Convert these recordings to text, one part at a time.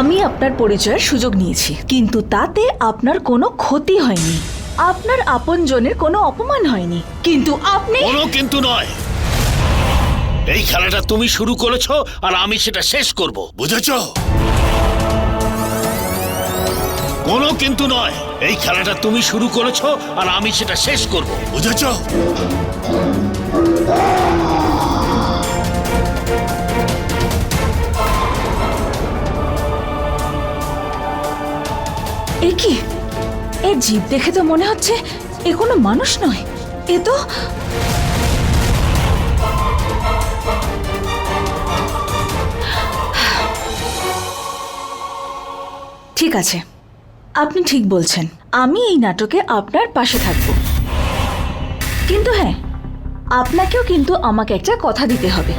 আমি আপনার পরিচয়ের সুযোগ নিয়েছি, কিন্তু তাতে আপনার কোনো ক্ষতি হয়নি। আপনার আপনজনের কোনো অপমান হয়নি। কিন্তু আপনি কোনো কিন্তু নয়। এই খেলাটা তুমি শুরু করেছ আর আমি সেটা শেষ করব, বুঝেছ? কোনো কিন্তু নয়। এই খেলাটা তুমি শুরু করেছ আর আমি সেটা শেষ করব, বুঝেছ? এ কি? এ জীব দেখে তো মনে হচ্ছে এ কোনো মানুষ নয়। এ তো ঠিক আছে, আপনি ঠিক বলছেন। আমি এই নাটকে আপনার পাশে থাকব। কিন্তু হ্যাঁ আপনাকেও কিন্তু আমাকে একটা কথা দিতে হবে।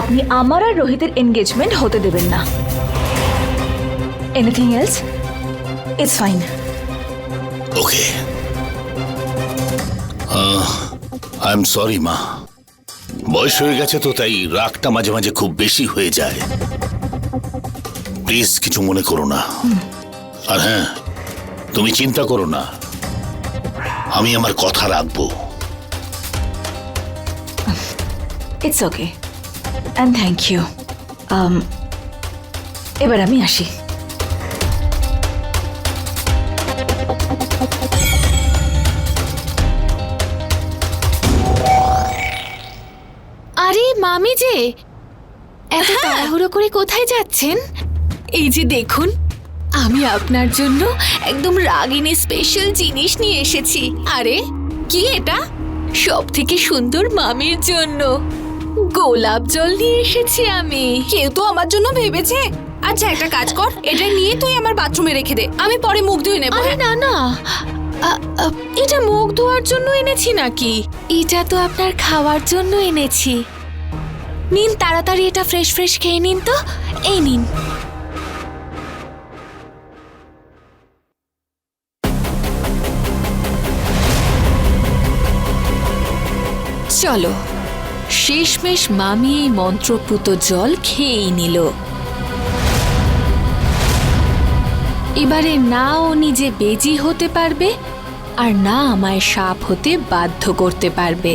আপনি আমার আর রোহিতের এনগেজমেন্ট হতে দেবেন না। Anything else it's fine okay I am sorry মা বয়স হয়ে গেছে তো তাই রাগটা মাঝে মাঝে খুব বেশি হয়ে যায়। প্লিজ কিছু মনে করো না। আর হ্যাঁ তুমি চিন্তা করো না। আমি আমার কথা রাখব। It's okay and thank you Um, এবার আমি আসি। এত তাড়াহুড়ো করে কোথায় যাচ্ছেন? এই যে দেখুন আমি আপনার জন্য একদম রাগিনী স্পেশাল জিনিস নিয়ে এসেছি। আরে কি এটা? সব থেকে সুন্দর মামির জন্য। গোলাপ জল নিয়ে এসেছি আমি। কেউ তো আমার জন্য ভেবেছে। আচ্ছা একটা কাজ কর এটা নিয়ে তুই আমার বাথরুমে রেখে দে। আমি পরে মুখ ধুয়ে নেব আরে না না। এটা মুখ ধোয়ার জন্য এনেছি নাকি? এটা তো আপনার খাওয়ার জন্য এনেছি। নিন, তাড়াতাড়ি এটা ফ্রেশ ফ্রেশ খেয়ে নিন তো। এই নিন। চলো, শেষমেশ মামি এই মন্ত্রপুত জল খেয়েই নিল। এবারে না ও নিজে বেজি হতে পারবে, আর না আমায় সাপ হতে বাধ্য করতে পারবে।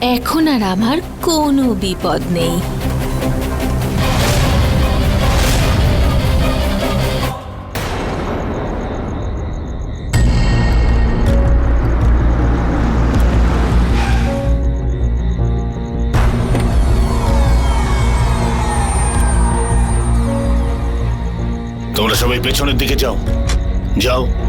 এখন আর আমার কোনো বিপদ নেই। তোমরা সবাই পেছনের দিকে যাও। যাও।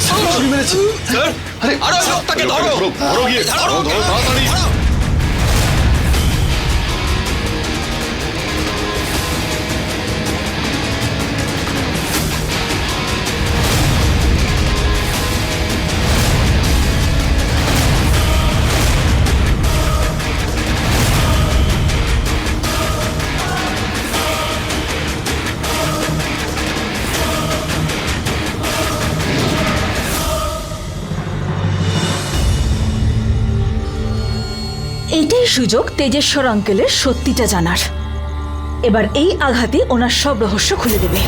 죽이면 했지. 잘? 아니, 알아요. 딱히 넣어. 너로, 너로, 너로, 너로, 너로, 너로, 너로, 너로, 너로, এইটাই সুযোগ তেজেশ্বর অঙ্কেলের সত্যিটা জানার। এবার এই আঘাতে ওনার সব রহস্য খুলে দেবে।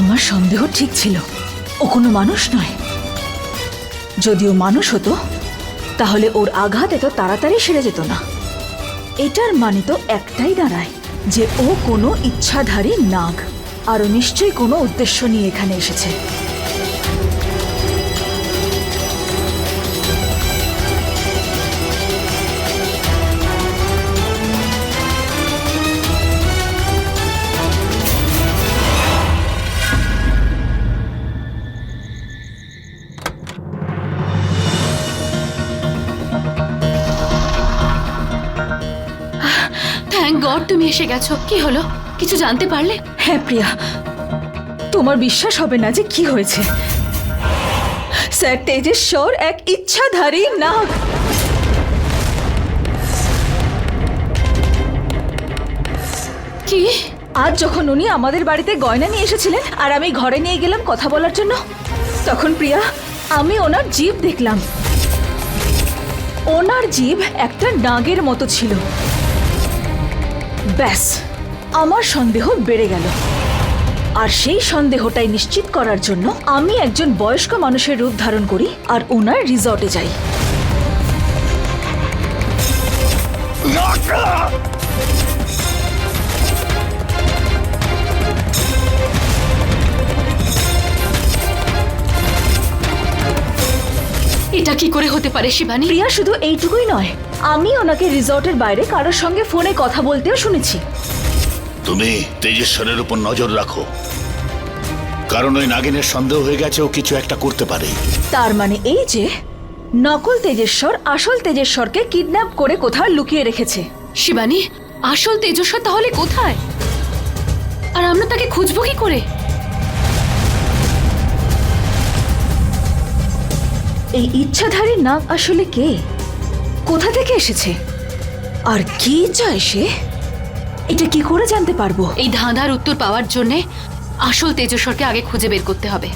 আমার সন্দেহ ঠিক ছিল। ও কোনো মানুষ নয়। যদিও মানুষ হতো, তাহলে ওর আঘাত এত তাড়াতাড়ি সেরে যেত না। এটার মানে তো একটাই দাঁড়ায়, যে ও কোনো ইচ্ছাধারী নাগ, আরও নিশ্চয়ই কোনো উদ্দেশ্য নিয়ে এখানে এসেছে। গড তুমি এসে গেছো কি হলো? কিছু জানতে পারলে? হ্যাঁ প্রিয়া। তোমার বিশ্বাস হবে না যে কি হয়েছে। স্যার তেজেশ্বর এক ইচ্ছাধারী নাগ। কি? আজ যখন উনি আমাদের বাড়িতে গয়না নিয়ে এসেছিলেন আর আমি ঘরে নিয়ে গেলাম কথা বলার জন্য তখন প্রিয়া আমি ওনার জীব দেখলাম। ওনার জীব একটা নাগের মতো ছিল। ব্যাস, আমার সন্দেহ বেড়ে গেল। আর সেই সন্দেহটাই নিশ্চিত করার জন্য আমি একজন বয়স্ক মানুষের রূপ ধারণ করি আর ওনার রিসর্টে যাই। এটা কি করে হতে পারে শিবানী? প্রিয়া শুধু এইটুকুই নয়। আমি ওনাকে রিসর্টের বাইরে কারোর সঙ্গে ফোনে কথা বলতেও শুনেছি। তুমি তেজেশ্বরের উপর নজর রাখো। কারণ ওই নাগিনের সন্দেহ হয়ে গেছে ও কিছু একটা করতে পারে। তার মানে এই যে নকল তেজেশ্বর আসল তেজেশ্বরকে কিডন্যাপ করে কোথাও লুকিয়ে রেখেছে। শিবানী আসল তেজস্বর তাহলে কোথায়? আর আমরা তাকে খুঁজবো কি করে? এই ইচ্ছাধারী নাগ আসলে কে? কোথা থেকে এসেছে? আর কি চায় সে? এটা কি করে জানতে পারব? এই ধাঁধার উত্তর পাওয়ার জন্যে আসল তেজস্বরকে আগে খুঁজে বের করতে হবে।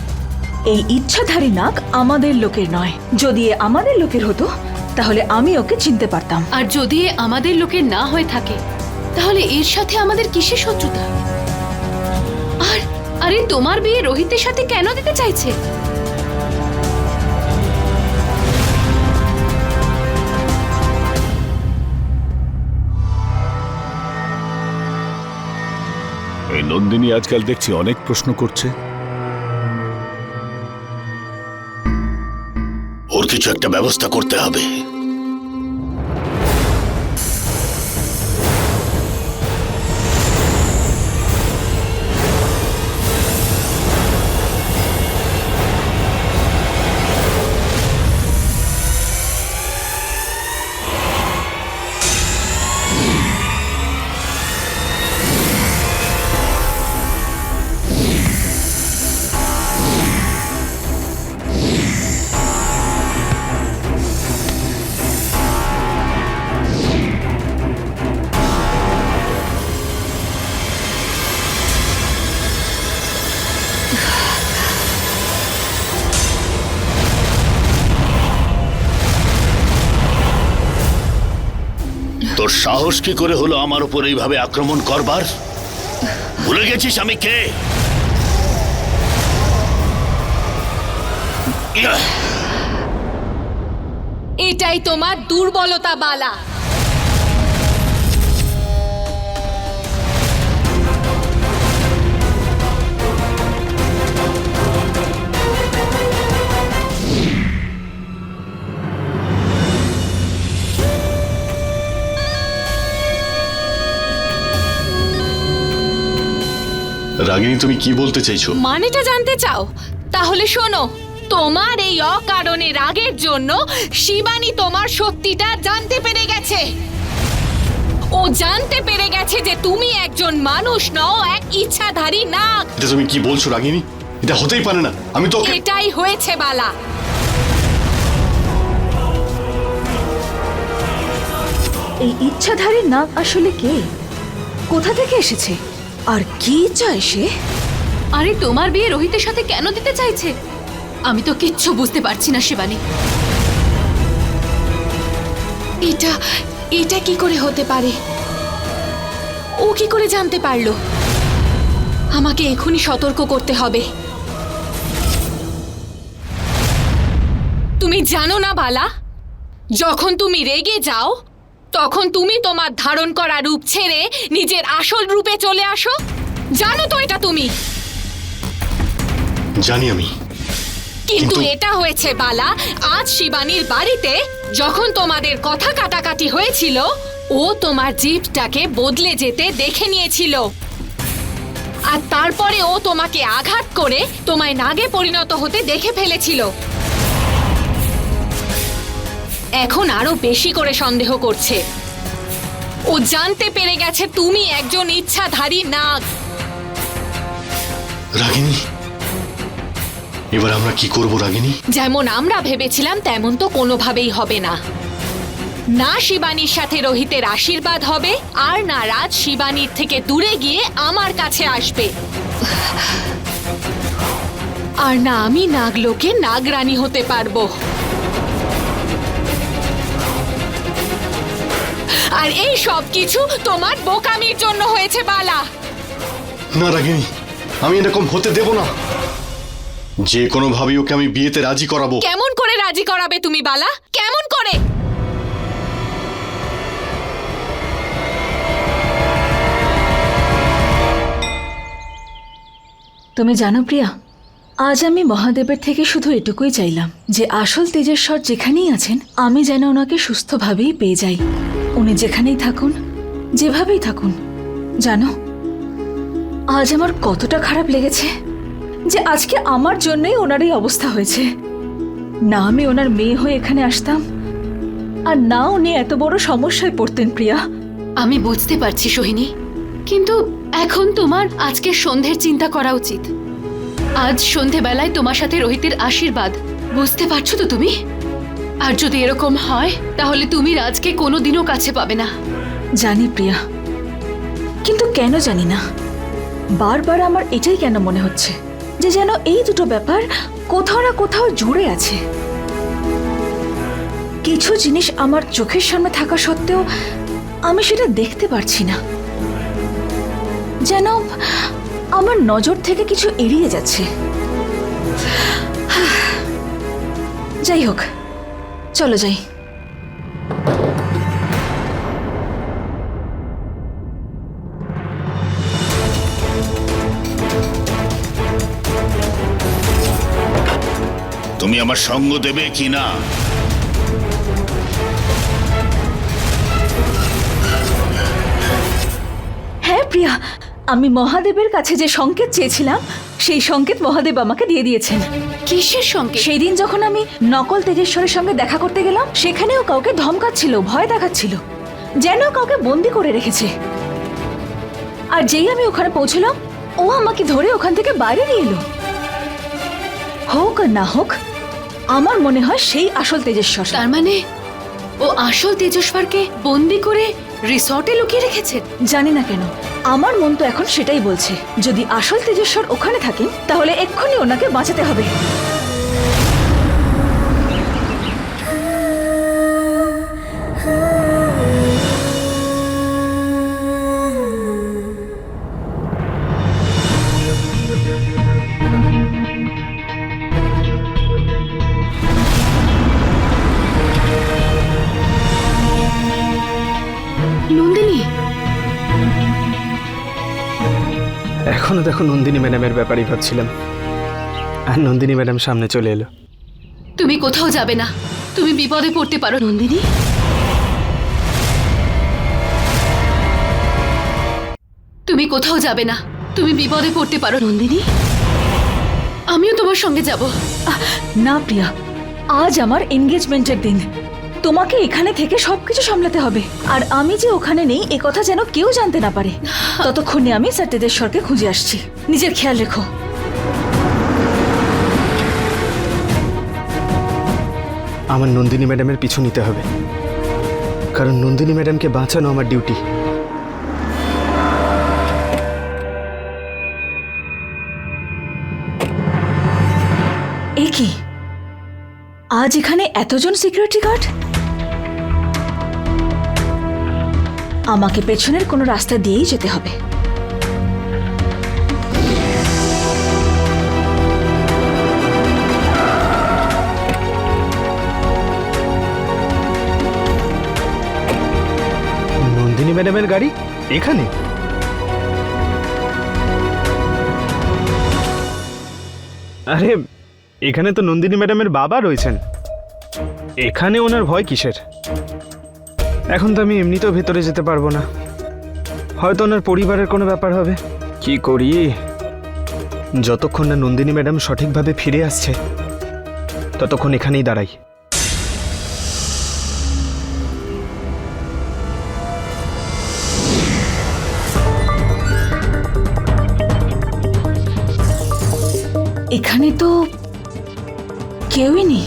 এই ইচ্ছাধারী নাক আমাদের লোকের নয়। যদি এ আমাদের লোকের হতো তাহলে আমি ওকে চিনতে পারতাম। আর যদি এ আমাদের লোকের না হয়ে থাকে তাহলে এর সাথে আমাদের কিসের শত্রুতা? আর আরে তোমার বিয়ে রোহিতের সাথে কেন দিতে চাইছে? নন্দিনী আজকাল দেখছি অনেক প্রশ্ন করছে। ওর কিছু একটা ব্যবস্থা করতে হবে। সাহস কি করে হলো আমার উপর এইভাবে আক্রমণ করবার? ভুলে গেছিস আমি কে? এটাই তোমার দুর্বলতা, বালা। রাগিনী তুমি কি বলতে চাইছো? মানেটা জানতে চাও? তাহলে শোনো তোমার এই অকারণে রাগের জন্য শিবানী তোমার সত্যিটা জানতে পেরে গেছে। ও জানতে পেরে গেছে যে তুমি একজন মানুষ নও এক ইচ্ছাধারী নাগ। এটা তুমি কি বলছো রাগিনী? এটা হতেই পারে না। আমি তোকে এটাই হয়েছে বালা। এই ইচ্ছাধারী নাগ আসলে কে? কোথা থেকে এসেছে? আর কি চায় সে? আরে তোমার বিয়ে রোহিতের সাথে কেন দিতে চাইছে? আমি তো কিচ্ছু বুঝতে পারছি না, শিবানী। এটা এটা কি করে হতে পারে? ও কি করে জানতে পারল? আমাকে এখনই সতর্ক করতে হবে। তুমি জানো না, বালা? যখন তুমি রেগে যাও তখন তুমি তোমার ধারণ করা রূপ ছেড়ে নিজের আসল রূপে চলে আসো? জানো তো এটা তুমি। জানি আমি। কিন্তু এটা হয়েছে বালা আজ শিবানীর বাড়িতে যখন তোমাদের কথা কাটাকাটি হয়েছিল ও তোমার জিপটাকে বদলে যেতে দেখে নিয়েছিল। আর তারপরে ও তোমাকে আঘাত করে তোমায় নাগে পরিণত হতে দেখে ফেলেছিল। এখন আরও বেশি করে সন্দেহ করছে। ও জানতে পেরে গেছে তুমি একজন ইচ্ছাধারী নাগ। রাগিনী? এবার আমরা কি করব রাগিনী? যেমন আমরা ভেবেছিলাম তেমন তো কোনোভাবেই হবে না। না শিবানীর সাথে রোহিতের আশীর্বাদ হবে আর না রাজ শিবানীর থেকে দূরে গিয়ে আমার কাছে আসবে। আর না আমি নাগলোকে নাগরানী হতে পারব। আর এই সব কিছু তোমার বোকামির জন্য হয়েছে বালা। না রাগিনী আমি এরকম হতে দেব না। যে কোনো ভাবেই ওকে আমি বিয়েতে রাজি করাবো। কেমন করে রাজি করাবে তুমি বালা? কেমন করে? তুমি জানো প্রিয়া আজ আমি মহাদেবের থেকে শুধু এটুকুই চাইলাম যে আসল তেজেশ্বর যেখানেই আছেন আমি যেন ওনাকে সুস্থভাবেই পেয়ে যাই। উনি যেখানেই থাকুন, যেভাবেই থাকুন, জানো? আজ আমার কতটা খারাপ লেগেছে যে আজকে আমার জন্যই ওনার এই অবস্থা হয়েছে। না আমি ওনার মেয়ে হয়ে এখানে আসতাম, আর না উনি এত বড় সমস্যায় পড়তেন, প্রিয়া। আমি বুঝতে পারছি, সোহিনী, কিন্তু এখন তোমার আজকে সন্ধ্যের চিন্তা করা উচিত। আজ সন্ধেবেলায় তোমার সাথে রোহিতের আশীর্বাদ, বুঝতে পারছ তো তুমি? আর যদি এরকম হয়, তাহলে তুমি রাজকে কোনোদিনও কাছে পাবে না। জানি প্রিয়া। কিন্তু কেন জানি না? বারবার আমার এটাই কেন মনে হচ্ছে? যে যেন এই দুটো ব্যাপার কোথাও না কোথাও জুড়ে আছে। কিছু জিনিস আমার চোখের সামনে থাকা সত্ত্বেও আমি সেটা দেখতে পারছি না। যেন আমার নজর থেকে কিছু এড়িয়ে যাচ্ছে। যাই হোক চলো যাই। তুমি আমার সঙ্গ দেবে কি না? হ্যাঁ প্রিয়া আমি মহাদেবের কাছে যে সংকেত চেয়েছিলাম সেই সংকেত মহাদেব আমাকে দিয়ে দিয়েছেন। কিসের সঙ্গে সেই দিন যখন আমি নকল তেজেশ্বরের সঙ্গে দেখা করতে গেলাম সেখানেও কাউকে ধমকাচ্ছিল ভয় দেখাচ্ছিল যেন কাউকে বন্দি করে রেখেছে। আর যেই আমি ওখানে পৌঁছলাম ও আমাকে ধরে ওখান থেকে বাইরে নিয়ে এলো। হোক আর না হোক আমার মনে হয় সেই আসল তেজেশ্বর তার মানে ও আসল তেজস্বরকে বন্দি করে রিসর্টে লুকিয়ে রেখেছে জানি না কেন। আমার মন তো এখন সেটাই বলছে। যদি আসল তেজস্বর ওখানে থাকেন তাহলে এক্ষুনি ওনাকে বাঁচাতে হবে। দেখো নন্দিনী ম্যাডামের ব্যাপারেই ভাবছিলাম। আর নন্দিনী ম্যাডাম সামনে চলে এলো। তুমি কোথাও যাবে না। তুমি বিপদে পড়তে পারো, নন্দিনী। তুমি কোথাও যাবে না। তুমি বিপদে পড়তে পারো, নন্দিনী। আমিও তোমার সঙ্গে যাব। না, প্রিয়া। আজ আমার এনগেজমেন্টের দিন। তোমাকে এখানে থেকে সবকিছু সামলাতে হবে। আর আমি যে ওখানে নেই এ কথা যেন কেউ জানতে না পারে। ততক্ষণে আমি স্যার তেজেশ্বরকে খুঁজে আসছি। নিজের খেয়াল রেখো। আমার নন্দিনী ম্যাডামের পিছু নিতে হবে। কারণ নন্দিনী ম্যাডামকে বাঁচানো আমার ডিউটি। এ কি? আজ এখানে এতজন সিকিউরিটি গার্ড? আমাকে পেছনের কোনো রাস্তা দিয়েই যেতে হবে। নন্দিনী ম্যাডামের গাড়ি? এখানে? আরে, এখানে তো নন্দিনী ম্যাডামের বাবা রয়েছেন। এখানে ওনার ভয় কিসের? এখন তো আমি এমনিতেও ভেতরে যেতে পারব না। হয়তো ওনার পরিবারের কোনো ব্যাপার হবে। কি করি? যতক্ষণ না নন্দিনী ম্যাডাম সঠিকভাবে ফিরে আসছে ততক্ষণ এখানেই দাঁড়াই। এখানে তো কেউই নেই।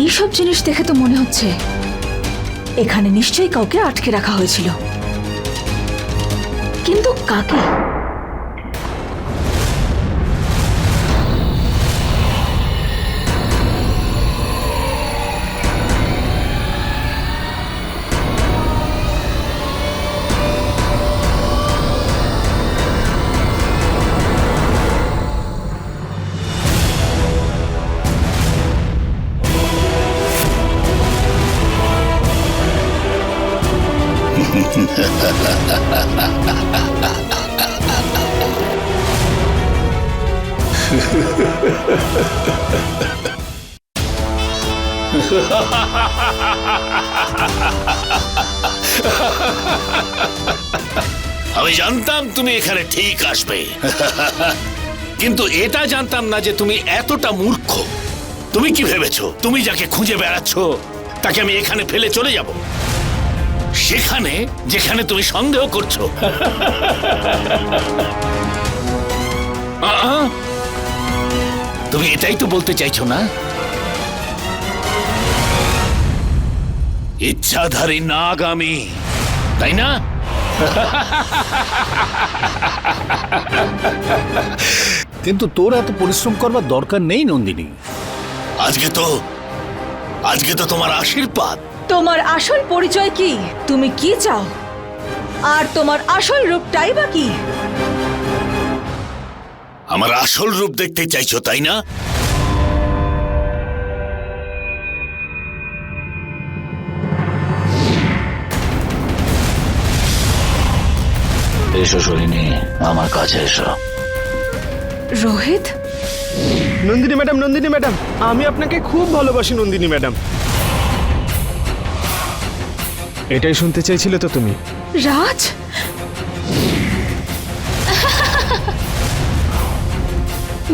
এইসব জিনিস দেখে তো মনে হচ্ছে এখানে নিশ্চয়ই কাউকে আটকে রাখা হয়েছিল। কিন্তু কাকে? আমি জানতাম তুমি এখানে ঠিক আসবে। কিন্তু এটা জানতাম না যে তুমি এতটা মূর্খ। তুমি কি ভেবেছো? তুমি যাকে খুঁজে বেড়াচ্ছ, তাকে আমি এখানে ফেলে চলে যাব। সেখানে যেখানে তুমি সন্দেহ করছ! তুমি এটাই তো বলতে চাইছো না? ইচ্ছাধারী নাগ আমি তাই না? কিন্তু তোর এত পরিশ্রম করবার দরকার নেই নন্দিনী। আজকে তো আজকে তো তোমার আশীর্বাদ। তোমার আসল পরিচয় কি? তুমি কি চাও? আর তোমার আসল রূপটাই বা কি? আমার আসল রূপ দেখতে চাইছো তাই না? এসো সোহিনী আমার কাছে এসো। রোহিত? নন্দিনী ম্যাডাম নন্দিনী ম্যাডাম আমি আপনাকে খুব ভালোবাসি নন্দিনী ম্যাডাম। এটাই শুনতে চাইছিলে তো তুমি? রাজ?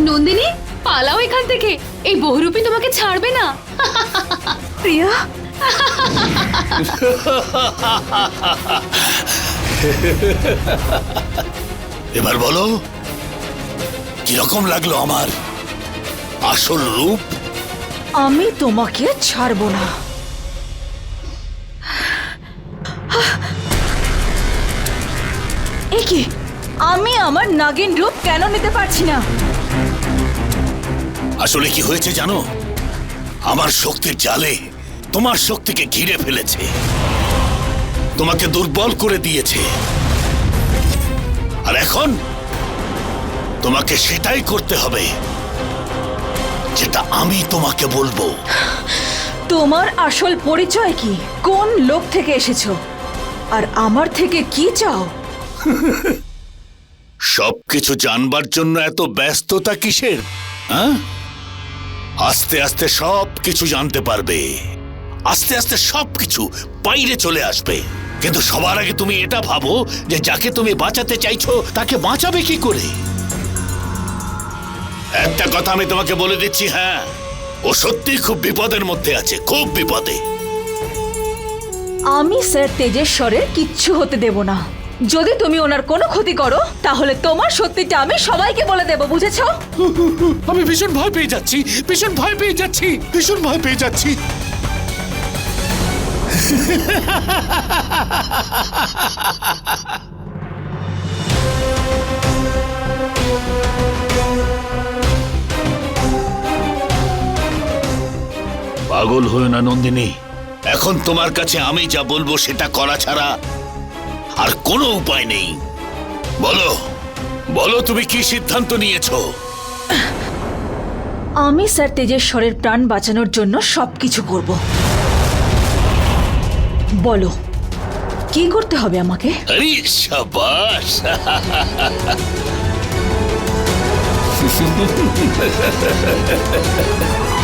নন্দিনী পালাও এখান থেকে। এই বহুরূপী তোমাকে ছাড়বে না। প্রিয়া? এবার বলো কীরকম লাগল আমার আসল রূপ? আমি তোমাকে ছাড়বো না। এ কি আমি আমার নাগিন রূপ কেন নিতে পারছি না? আসলে কি হয়েছে জানো? আমার শক্তির জালে তোমার শক্তিকে ঘিরে ফেলেছে। তোমাকে দুর্বল করে দিয়েছে। আর এখন তোমাকে সেটাই করতে হবে যেটা আমি তোমাকে বলব। তোমার আসল পরিচয় কি? কোন লোক থেকে এসেছ? আর আমার থেকে কি চাও? সবকিছু জানবার জন্য এত ব্যস্ততা কিসের? হ্যাঁ? আস্তে আস্তে সব কিছু জানতে পারবে। আস্তে আস্তে সব কিছু বাইরে চলে আসবে। কিন্তু সবার আগে তুমি এটা ভাবো যে যাকে তুমি বাঁচাতে চাইছো, তাকে বাঁচাবে কি করে? একটা কথা আমি তোমাকে বলে দিচ্ছি হ্যাঁ ও সত্যি খুব বিপদের মধ্যে আছে, খুব বিপদে। আমি স্যার তেজেশ্বরের কিচ্ছু হতে দেব না। যদি তুমি ওনার কোনো ক্ষতি করো তাহলে তোমার সত্যিটা আমি সবাইকে বলে দেব বুঝেছ? আমি ভীষণ ভয় পেয়ে যাচ্ছি ভীষণ ভয় পেয়ে যাচ্ছি ভীষণ ভয় পেয়ে যাচ্ছি। পাগল হয়ে না নন্দিনী। এখন তোমার কাছে আমি যা বলব সেটা করা ছাড়া আর কোনো উপায় নেই। বলো বলো তুমি কি সিদ্ধান্ত নিয়েছো? আমি স্যার তেজেশ্বরের প্রাণ বাঁচানোর জন্য সবকিছু করব। বলো কি করতে হবে আমাকে? আরে